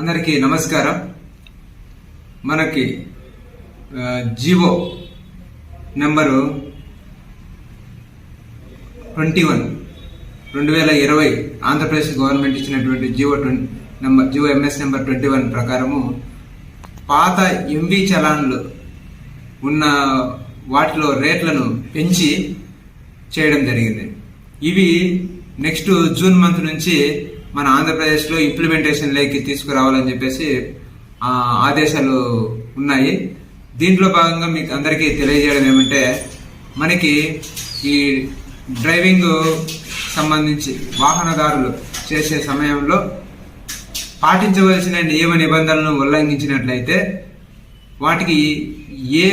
అందరికీ నమస్కారం. మనకి G O G O number twenty one రెండు వేల ఇరవై ఆంధ్రప్రదేశ్ గవర్నమెంట్ ఇచ్చినటువంటి G O twenty number G O M S number twenty one ప్రకారము పాత ఎంవి చలాన్లు ఉన్న వాటిలో రేట్లను పెంచి చేయడం జరిగింది. ఇవి నెక్స్ట్ జూన్ మంత్ నుంచి మన ఆంధ్రప్రదేశ్లో ఇంప్లిమెంటేషన్ లేకి తీసుకురావాలని చెప్పేసి ఆ, ఆదేశాలు ఉన్నాయి. దీంట్లో భాగంగా మీకు అందరికీ తెలియజేయడం ఏమంటే మనకి ఈ డ్రైవింగ్ సంబంధించి వాహనదారులు చేసే సమయంలో పాటించవలసిన నియమ నిబంధనలను ఉల్లంఘించినట్లయితే వాటికి ఏ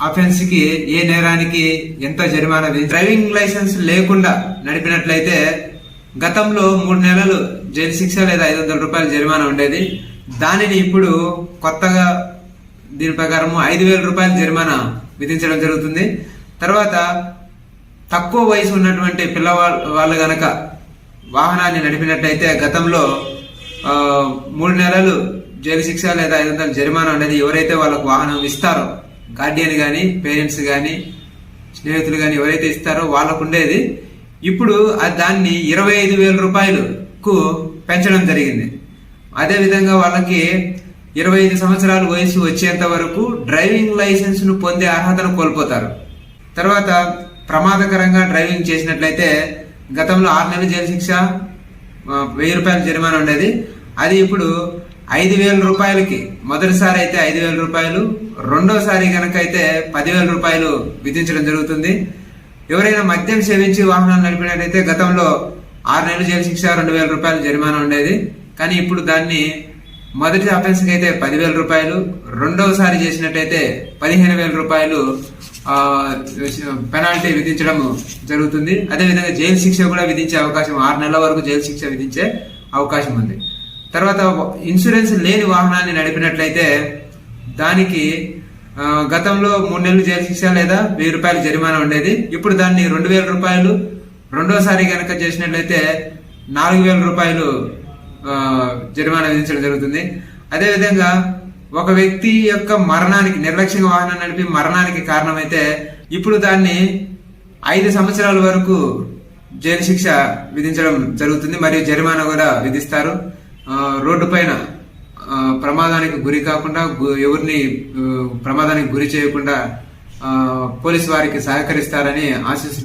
అఫెన్స్కి ఏ నేరానికి ఎంత జరిమానా డ్రైవింగ్ లైసెన్స్ లేకుండా నడిపినట్లయితే గతంలో మూడు నెలలు జైలు శిక్ష లేదా ఐదు వందల రూపాయల జరిమానా ఉండేది. దానిని ఇప్పుడు కొత్తగా దీని ప్రకారము ఐదు వేల రూపాయల జరిమానా విధించడం జరుగుతుంది. తర్వాత తక్కువ వయసు ఉన్నటువంటి పిల్లవాళ్ళు వాళ్ళు గనక వాహనాన్ని నడిపినట్టయితే గతంలో మూడు నెలలు జైలు శిక్ష లేదా ఐదు వందల జరిమానా అనేది ఎవరైతే వాళ్ళకు వాహనం ఇస్తారో గార్డియన్ కానీ పేరెంట్స్ కానీ స్నేహితులు కానీ ఎవరైతే ఇస్తారో వాళ్ళకు ఉండేది. ఇప్పుడు దాన్ని ఇరవై ఐదు వేల రూపాయలకు పెంచడం జరిగింది. అదే విధంగా వాళ్ళకి ఇరవై ఐదు సంవత్సరాల వయసు వచ్చేంత వరకు డ్రైవింగ్ లైసెన్స్ను పొందే అర్హతను కోల్పోతారు. తర్వాత ప్రమాదకరంగా డ్రైవింగ్ చేసినట్లయితే గతంలో ఆరు నెలల జైలు శిక్ష వెయ్యి రూపాయల జరిమానా ఉండేది. అది ఇప్పుడు ఐదు వేల రూపాయలకి మొదటిసారి అయితే ఐదు వేల రూపాయలు రెండోసారి కనుక అయితే పదివేల రూపాయలు విధించడం జరుగుతుంది. ఎవరైనా మద్యం సేవించి వాహనాలు నడిపినట్లయితే గతంలో ఆరు నెలల జైలు శిక్ష రెండు వేల రూపాయలు జరిమానా ఉండేది. కానీ ఇప్పుడు దాన్ని మొదటి అఫెన్స్కి అయితే పదివేల రూపాయలు రెండవసారి చేసినట్టయితే పదిహేను వేల రూపాయలు పెనాల్టీ విధించడం జరుగుతుంది. అదేవిధంగా జైలు శిక్ష కూడా విధించే అవకాశం ఆరు నెలల వరకు జైలు శిక్ష విధించే అవకాశం ఉంది. తర్వాత ఇన్సూరెన్స్ లేని వాహనాన్ని నడిపినట్లయితే దానికి గతంలో మూడు నెలలు జైలు శిక్ష లేదా వెయ్యి రూపాయల జరిమానా ఉండేది. ఇప్పుడు దాన్ని రెండు వేల రూపాయలు. రెండోసారి కనుక చేసినట్లయితే నాలుగు వేల రూపాయలు జరిమానా విధించడం జరుగుతుంది. అదేవిధంగా ఒక వ్యక్తి యొక్క మరణానికి నిర్లక్ష్యంగా వాహనం నడిపి మరణానికి కారణమైతే ఇప్పుడు దాన్ని ఐదు సంవత్సరాల వరకు జైలు శిక్ష విధించడం జరుగుతుంది. మరియు జరిమానా కూడా విధిస్తారు. రోడ్డు పైన ప్రమాదానికి గురి కాకుండా ఎవరిని ప్రమాదానికి గురి చేయకుండా ఆ, పోలీసు వారికి సహకరిస్తారని ఆశిస్తున్నాను